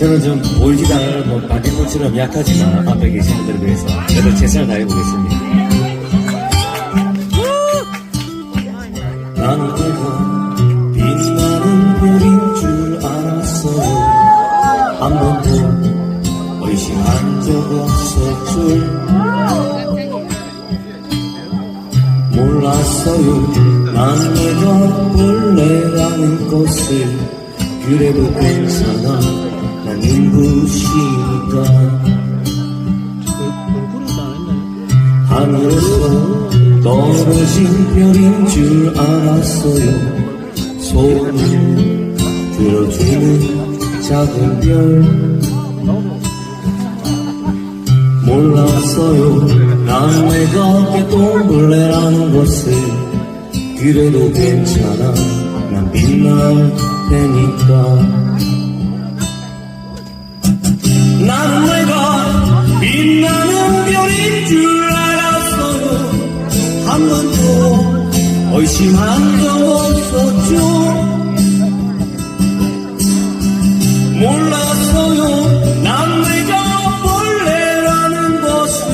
저는 좀 보이지도 않는 뭐 반딧불처럼 약하지만 앞에 계신 분들을 위해서 그래도 최선을 다해 보겠습니다. 나는 그거 빛나는 별인 줄 알았어요. 한 번도 의심한 적 없었줄 몰랐어요. 난 내가 벌레라는 것을 그래도 괜찮아. 하늘에서 떨어진 별인 줄 알았어요. 소문 들어주는 작은 별 몰랐어요. 난 내가 깨똥벌레라는 것을 그래도 괜찮아. 난 빛날 테니까. 의심한 적 없었죠. 몰랐어요. 난 내가 벌레라는 것을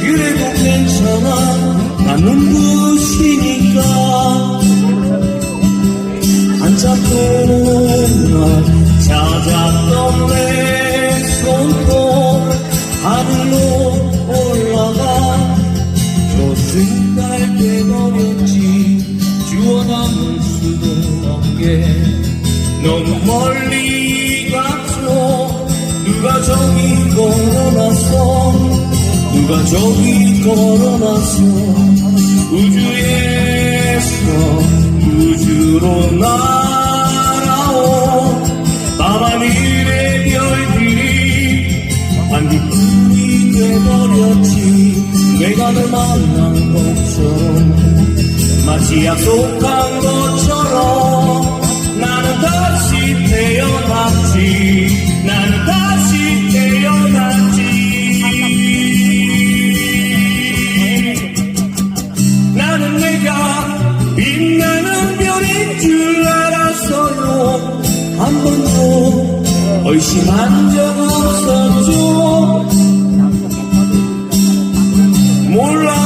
그래도 괜찮아. 난 눈부시니까 한참동안 찾았던 내 손톱 하늘로 올라가 돼 없게 너무 멀리 갔죠 누가 저기 걸어놨어? 누가 저기 걸어놨어? 우주에서 우주로 날아온 밤하늘의 별들이 반딧불이 돼버렸지. 내가 널 만난 것처럼 마치 약속한 것처럼 다시 태어났지. 나는 다시 태어났지. 나는 내가 빛나는 별인 줄 알았어요. 한 번도 의심한 적 없었죠. 몰랐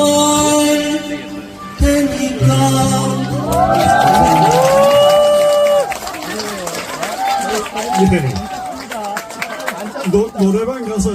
예. 노, 노래방 가서